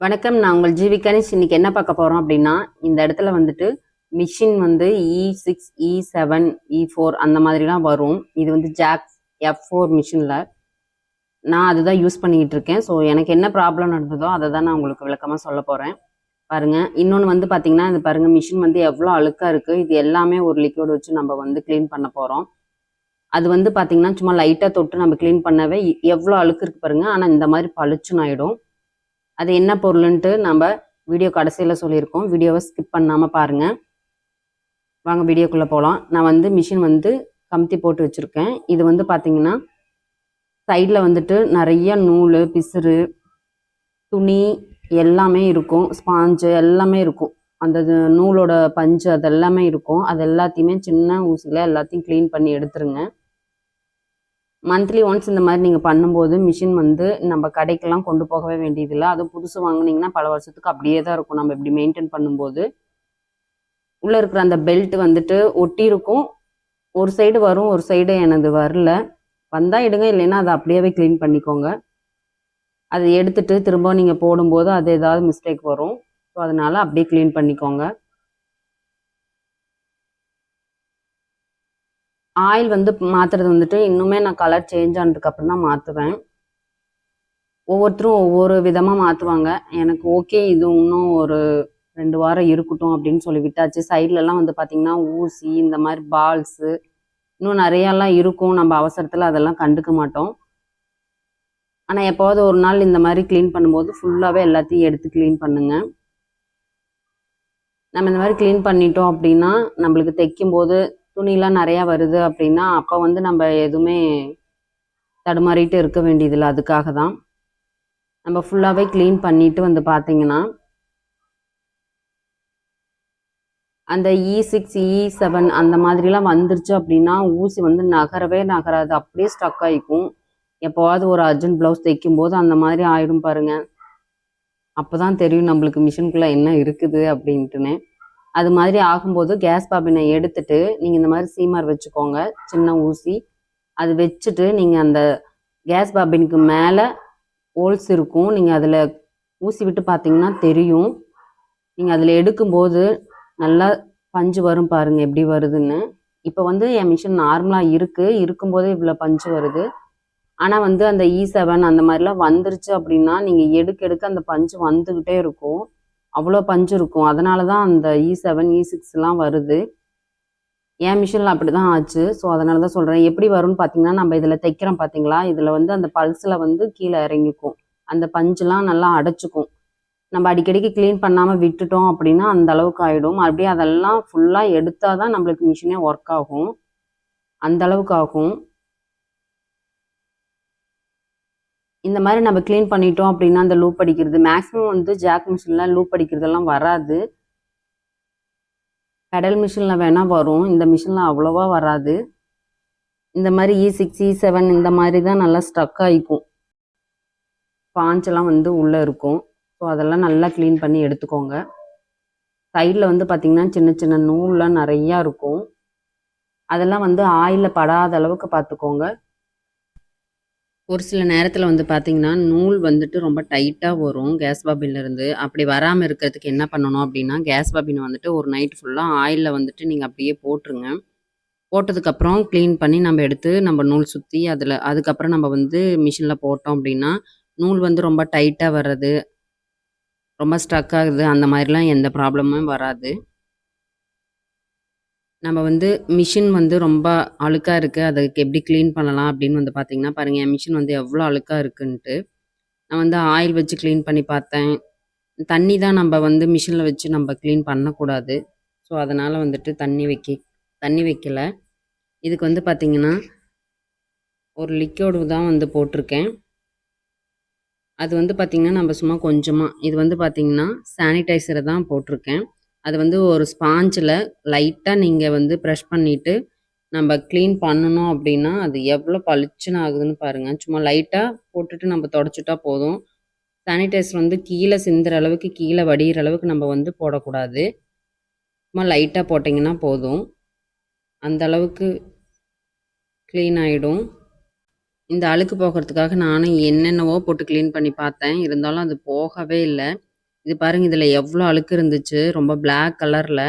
வணக்கம் நான் உங்கள் ஜிவி கணேஷ். இன்னைக்கு என்ன பார்க்க போகிறோம் அப்படின்னா இந்த இடத்துல வந்துட்டு மிஷின் வந்து E six E seven E four அந்த மாதிரிலாம் வரும். இது வந்து ஜாக் எஃப் ஃபோர் மிஷினில் நான் அதுதான் யூஸ் பண்ணிக்கிட்டு இருக்கேன். ஸோ எனக்கு என்ன ப்ராப்ளம் நடந்ததோ அதை தான் நான் உங்களுக்கு விளக்கமாக சொல்ல போகிறேன் பாருங்க இன்னொன்று வந்து பார்த்தீங்கன்னா இது பாருங்க மிஷின் வந்து எவ்வளோ அழுக்காக இருக்குது இது எல்லாமே ஒரு லிக்விட் வச்சு நம்ம வந்து க்ளீன் பண்ண போகிறோம் அது வந்து பார்த்தீங்கன்னா சும்மா லைட்டாக தொட்டு நம்ம க்ளீன் பண்ணவே எவ்வளோ அழுக்கு இருக்கு பாருங்க. ஆனால் இந்த மாதிரி பளிச்சுன்னு ஆகிடும் அது என்ன பொருளுன்ட்டு நம்ம வீடியோ கடைசியில் சொல்லியிருக்கோம். வீடியோவை ஸ்கிப் பண்ணாமல் பாருங்கள் வாங்க வீடியோக்குள்ளே போகலாம் நான் வந்து மிஷின் வந்து கமுத்தி போட்டு வச்சுருக்கேன். இது வந்து பார்த்தீங்கன்னா சைடில் வந்துட்டு நிறைய நூல் பிசுறு துணி எல்லாமே இருக்கும். ஸ்பாஞ்சு எல்லாமே இருக்கும். அந்த இது நூலோட பஞ்சு அது எல்லாமே இருக்கும். அது எல்லாத்தையுமே சின்ன ஊசியில் எல்லாத்தையும் க்ளீன் பண்ணி எடுத்துருங்க. மந்த்லி ஒன்ஸ் இந்த மாதிரி நீங்கள் பண்ணும்போது மிஷின் வந்து நம்ம கடைக்கெல்லாம் கொண்டு போகவே வேண்டியதில்லை. அதுவும் புதுசு வாங்குனீங்கன்னா பல வருஷத்துக்கு அப்படியே தான் இருக்கும். நம்ம இப்படி மெயின்டைன் பண்ணும்போது உள்ளே இருக்கிற அந்த பெல்ட் வந்துட்டு ஒட்டியிருக்கும். ஒரு சைடு வரும் ஒரு சைடு எனது வரல. வந்தால் எடுங்க இல்லைன்னா அதை அப்படியே க்ளீன் பண்ணிக்கோங்க. அதை எடுத்துட்டு திரும்ப நீங்கள் போடும்போது அது ஏதாவது மிஸ்டேக் வரும். ஸோ அதனால் அப்படியே க்ளீன் பண்ணிக்கோங்க. ஆயில் வந்து மாற்றுறது வந்துட்டு இன்னுமே நான் கலர் சேஞ்ச் ஆனதுக்கப்புறம் தான் மாற்றுவேன் ஒவ்வொருத்தரும் ஒவ்வொரு விதமாக மாற்றுவாங்க எனக்கு ஓகே இது இன்னும் ஒரு ரெண்டு வாரம் இருக்கட்டும் அப்படின்னு சொல்லி விட்டாச்சு. சைட்லலாம் வந்து பார்த்திங்கன்னா ஊசி இந்த மாதிரி பால்ஸு இன்னும் நிறையாலாம் இருக்கும். நம்ம அவசரத்தில் அதெல்லாம் கண்டுக்க மாட்டோம். ஆனால் எப்போவது ஒரு நாள் இந்த மாதிரி க்ளீன் பண்ணும்போது ஃபுல்லாகவே எல்லாத்தையும் எடுத்து க்ளீன் பண்ணுங்க. நம்ம இந்த மாதிரி க்ளீன் பண்ணிட்டோம் அப்படின்னா நம்மளுக்கு தைக்கும்போது துணிலாம் நிறையா வருது அப்படின்னா அப்போ வந்து நம்ம எதுவுமே தடுமாறிட்டு இருக்க வேண்டியதில்லை. அதுக்காக தான். நம்ம ஃபுல்லாகவே க்ளீன் பண்ணிட்டு வந்து பார்த்தீங்கன்னா அந்த இ சிக்ஸ் இ செவன் அந்த மாதிரிலாம் வந்துருச்சு அப்படின்னா ஊசி வந்து நகரவே நகராது. அப்படியே ஸ்டக் ஆகிக்கும் எப்போவாவது ஒரு அர்ஜென்ட் ப்ளவுஸ் தைக்கும் போது அந்த மாதிரி ஆயிடும் பாருங்க. அப்போ தான் தெரியும் நம்மளுக்கு மிஷினுக்குள்ளே என்ன இருக்குது அப்படின்ட்டுன்னு. அது மாதிரி ஆகும்போது கேஸ் பாபினை எடுத்துட்டு நீங்கள் இந்த மாதிரி சீமர் வச்சுக்கோங்க சின்ன ஊசி. அது வச்சுட்டு நீங்கள் அந்த கேஸ் பாபினுக்கு மேலே ஹோல்ஸ் இருக்கும். நீங்கள் அதில் ஊசி விட்டு பார்த்தீங்கன்னா தெரியும். நீங்கள் அதில் எடுக்கும்போது நல்லா பஞ்சு வரும் பாருங்கள் எப்படி வருதுன்னு. இப்போ வந்து என் மிஷின் நார்மலாக இருக்குது இருக்கும்போதே இவ்வளோ பஞ்சு வருது. ஆனால் வந்து அந்த e இ செவன் அந்த மாதிரிலாம் வந்துருச்சு அப்படின்னா நீங்கள் எடுக்க எடுக்க அந்த பஞ்சு வந்துக்கிட்டே இருக்கும். அவ்வளோ பஞ்சு இருக்கும். அதனால தான் அந்த இ செவன் இ சிக்ஸ்லாம் வருது. என் மிஷினில் அப்படி தான் ஆச்சு. ஸோ அதனால தான் சொல்கிறேன் எப்படி வரும்னு பார்த்தீங்கன்னா நம்ம இதில் தைக்கிறோம் பார்த்தீங்களா இதில் வந்து அந்த பல்ஸில் வந்து கீழே இறங்கிக்கும். அந்த பஞ்செலாம் நல்லா அடைச்சிக்கும். நம்ம அடிக்கடிக்கு க்ளீன் பண்ணாமல் விட்டுட்டோம் அப்படின்னா அந்த அளவுக்கு ஆகிடும் மறுபடியும் அதெல்லாம் ஃபுல்லாக எடுத்தால் தான் நம்மளுக்கு மிஷினே ஒர்க் ஆகும். அந்த அளவுக்கு ஆகும். இந்த மாதிரி நம்ம க்ளீன் பண்ணிட்டோம் அப்படின்னா அந்த லூப் அடிக்கிறது. மேக்ஸிமம் வந்து ஜாக் மிஷினில் லூப் அடிக்கிறதெல்லாம் வராது. பெடல் மிஷினில் வேணால் வரும். இந்த மிஷினில் அவ்வளோவா வராது. இந்த மாதிரி இ சிக்ஸ் இ செவன் இந்த மாதிரி தான் நல்லா ஸ்ட்ரக் ஆகிக்கும் பாஞ்செல்லாம் வந்து உள்ளே இருக்கும். ஸோ அதெல்லாம் நல்லா க்ளீன் பண்ணி எடுத்துக்கோங்க. சைடில் வந்து பார்த்திங்கன்னா சின்ன சின்ன நூல்லாம் நிறையா இருக்கும். அதெல்லாம் வந்து ஆயிலில் படாத அளவுக்கு பார்த்துக்கோங்க ஒரு சில நேரத்தில் வந்து பார்த்தீங்கன்னா நூல் வந்துட்டு ரொம்ப டைட்டாக வரும் கேஸ் இருந்து. அப்படி வராமல் இருக்கிறதுக்கு என்ன பண்ணணும் அப்படின்னா கேஸ் பாபினை வந்துட்டு ஒரு நைட் ஃபுல்லாக ஆயிலில் வந்துட்டு நீங்கள் அப்படியே போட்டுருங்க. போட்டதுக்கப்புறம் க்ளீன் பண்ணி நம்ம எடுத்து நம்ம நூல் சுற்றி அதில் அதுக்கப்புறம் நம்ம வந்து மிஷினில் போட்டோம் அப்படின்னா நூல் வந்து ரொம்ப டைட்டாக வர்றது ரொம்ப ஸ்ட்ரக் ஆகுது அந்த மாதிரிலாம் எந்த ப்ராப்ளமும் வராது. நம்ம வந்து மிஷின் வந்து ரொம்ப அழுக்காக இருக்குது அதுக்கு எப்படி க்ளீன் பண்ணலாம் அப்படின்னு வந்து பார்த்தீங்கன்னா பாருங்கள் என் மிஷின் வந்து எவ்வளோ அழுக்காக இருக்குன்ட்டு. நான் வந்து ஆயில் வச்சு க்ளீன் பண்ணி பார்த்தேன். தண்ணி தான் நம்ம வந்து மிஷினில் வச்சு நம்ம க்ளீன் பண்ணக்கூடாது. ஸோ அதனால் வந்துட்டு தண்ணி வைக்க தண்ணி வைக்கல. இதுக்கு வந்து பார்த்திங்கன்னா ஒரு லிக்யூடு தான் வந்து போட்டிருக்கேன். அது வந்து பார்த்திங்கன்னா நம்ம சும்மா கொஞ்சமாக இது வந்து பார்த்திங்கன்னா சானிடைசரை தான் போட்டிருக்கேன். அது வந்து ஒரு ஸ்பாஞ்சில் லைட்டாக நீங்கள் வந்து ப்ரெஷ் பண்ணிவிட்டு நம்ம க்ளீன் பண்ணணும் அப்படின்னா அது எவ்வளோ பளிச்சுன்னு ஆகுதுன்னு பாருங்கள் சும்மா லைட்டாக போட்டுட்டு நம்ம தொடச்சிட்டா போதும். சானிடைசர் வந்து கீழே சிந்துற அளவுக்கு கீழே வடிகிற அளவுக்கு நம்ம வந்து போடக்கூடாது. சும்மா லைட்டாக போட்டிங்கன்னா போதும். அந்த அளவுக்கு க்ளீன் ஆகிடும் இந்த அழுக்கு போகிறதுக்காக நானும் என்னென்னவோ போட்டு க்ளீன் பண்ணி பார்த்தேன். இருந்தாலும் அது போகவே இல்லை. இது பாருங்க இதில் எவ்வளோ அழுக்கு இருந்துச்சு. ரொம்ப பிளாக் கலரில்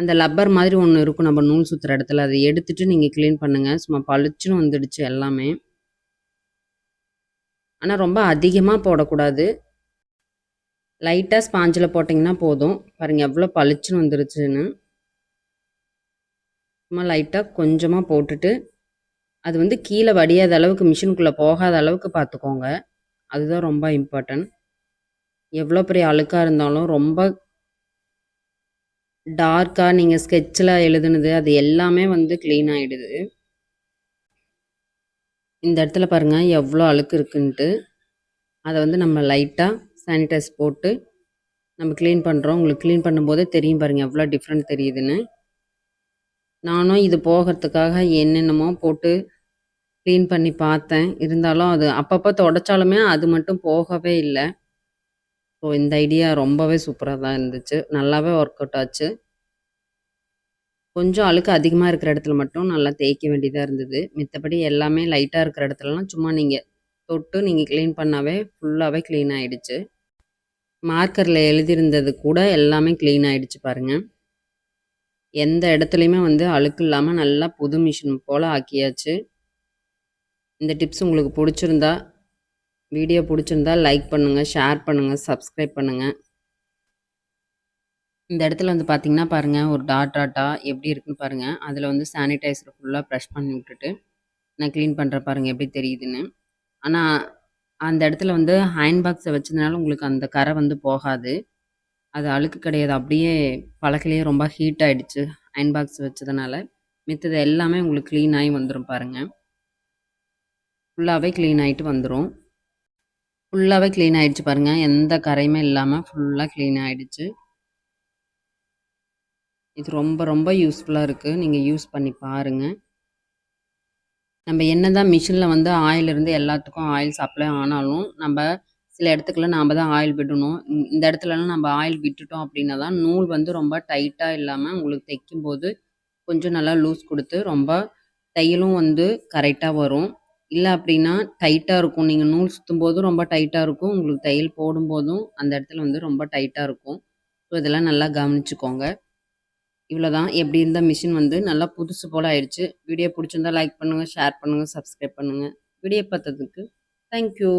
அந்த லப்பர் மாதிரி ஒன்று இருக்கும் நம்ம நூல் சுற்றுற இடத்துல. அதை எடுத்துட்டு நீங்கள் க்ளீன் பண்ணுங்கள் சும்மா பளிச்சுன்னு வந்துடுச்சு எல்லாமே. ஆனால் ரொம்ப அதிகமாக போடக்கூடாது. லைட்டாக ஸ்பாஞ்சில் போட்டிங்கன்னா போதும். பாருங்கள் எவ்வளோ பளிச்சுன்னு வந்துருச்சுன்னு. சும்மா லைட்டாக கொஞ்சமாக போட்டுட்டு, அது வந்து கீழே வடியாத அளவுக்கு மிஷினுக்குள்ளே போகாத அளவுக்கு பார்த்துக்கோங்க. அதுதான் ரொம்ப இம்பார்ட்டன்ட். எவ்வளோ பெரிய அழுக்காக இருந்தாலும் ரொம்ப டார்க்காக நீங்கள் ஸ்கெட்சில் எழுதுனது அது எல்லாமே வந்து க்ளீன் ஆகிடுது இந்த இடத்துல பாருங்கள் எவ்வளோ அழுக்கு இருக்குன்ட்டு. அதை வந்து நம்ம லைட்டாக சானிடைஸ் போட்டு நம்ம க்ளீன் பண்ணுறோம் உங்களுக்கு க்ளீன் பண்ணும்போதே தெரியும் பாருங்கள் எவ்வளோ டிஃப்ரெண்ட் தெரியுதுன்னு. நானும் இது போகிறதுக்காக என்னென்னமோ போட்டு க்ளீன் பண்ணி பார்த்தேன். இருந்தாலும் அது அப்பப்போ தொடச்சாலுமே அது மட்டும் போகவே இல்லை ஸோ இந்த ஐடியா ரொம்பவே சூப்பராக தான் இருந்துச்சு. நல்லாவே ஒர்க் அவுட் ஆச்சு. கொஞ்சம் அழுக்கு அதிகமாக இருக்கிற இடத்துல மட்டும் நல்லா தேய்க்க வேண்டியதாக இருந்தது. மித்தபடி எல்லாமே லைட்டாக இருக்கிற இடத்துலலாம் சும்மா நீங்கள் தொட்டு நீங்கள் க்ளீன் பண்ணாவே ஃபுல்லாகவே க்ளீன் ஆகிடுச்சு மார்க்கரில் எழுதியிருந்தது கூட எல்லாமே க்ளீன் ஆகிடுச்சு பாருங்கள் எந்த இடத்துலையுமே வந்து அழுக்கு இல்லாமல் நல்லா புது மிஷின் போல் ஆக்கியாச்சு. இந்த டிப்ஸ் உங்களுக்கு பிடிச்சிருந்தா வீடியோ பிடிச்சிருந்தால் லைக் பண்ணுங்கள் ஷேர் பண்ணுங்கள் சப்ஸ்கிரைப் பண்ணுங்கள் இந்த இடத்துல வந்து பார்த்திங்கன்னா பாருங்கள் ஒரு டாட் டாட்டா எப்படி இருக்குன்னு பாருங்கள் அதில் வந்து சானிடைசர் ஃபுல்லாக ப்ரெஷ் பண்ணி விட்டுட்டு, நான் க்ளீன் பண்ணுற பாருங்கள் எப்படி தெரியுதுன்னு. ஆனால் அந்த இடத்துல வந்து ஹேண்ட் பாக்ஸை வச்சதுனால உங்களுக்கு அந்த கரை வந்து போகாது. அது அழுக்கு கிடையாது. அப்படியே பழக்கிலேயே ரொம்ப ஹீட் ஆகிடுச்சு அயர்ன் பாக்ஸ் வச்சதுனால. மித்தது எல்லாமே உங்களுக்கு க்ளீன் ஆகி வந்துடும் பாருங்கள் ஃபுல்லாகவே க்ளீன் ஆகிட்டு வந்துரும். ஃபுல்லாகவே கிளீன் ஆகிடுச்சு பாருங்கள் எந்த கரையுமே இல்லாமல் ஃபுல்லாக க்ளீன் ஆகிடுச்சு இது ரொம்ப ரொம்ப யூஸ்ஃபுல்லாக இருக்குது நீங்கள் யூஸ் பண்ணி பாருங்க. நம்ம என்ன தான் மிஷினில் வந்து ஆயில் இருந்து எல்லாத்துக்கும் ஆயில் சப்ளை ஆனாலும், நம்ம சில இடத்துக்குள்ள நாம் தான் ஆயில் விடணும். இந்த இடத்துலலாம் நம்ம ஆயில் விட்டுட்டோம் அப்படின்னா தான் நூல் வந்து ரொம்ப டைட்டாக இல்லாமல் உங்களுக்கு தைக்கும்போது கொஞ்சம் நல்லா லூஸ் கொடுத்து ரொம்ப தையலும் வந்து கரெக்டாக வரும். இல்ல அப்படின்னா டைட்டா இருக்கும். நீங்க நூல் சுத்தும்போதும் ரொம்ப டைட்டா இருக்கும். உங்களுக்கு தையல் போடும்போதும் அந்த இடத்துல வந்து ரொம்ப டைட்டா இருக்கும். ஸோ இதெல்லாம் நல்லா கவனிச்சுக்கோங்க. இவ்வளோதான். எப்படி இருந்த மிஷின் வந்து நல்லா புதுசு போல ஆயிடுச்சு. வீடியோ புடிச்சிருந்தா லைக் பண்ணுங்க, ஷேர் பண்ணுங்க, சப்ஸ்கிரைப் பண்ணுங்க. வீடியோ பார்த்ததுக்கு தேங்க் யூ.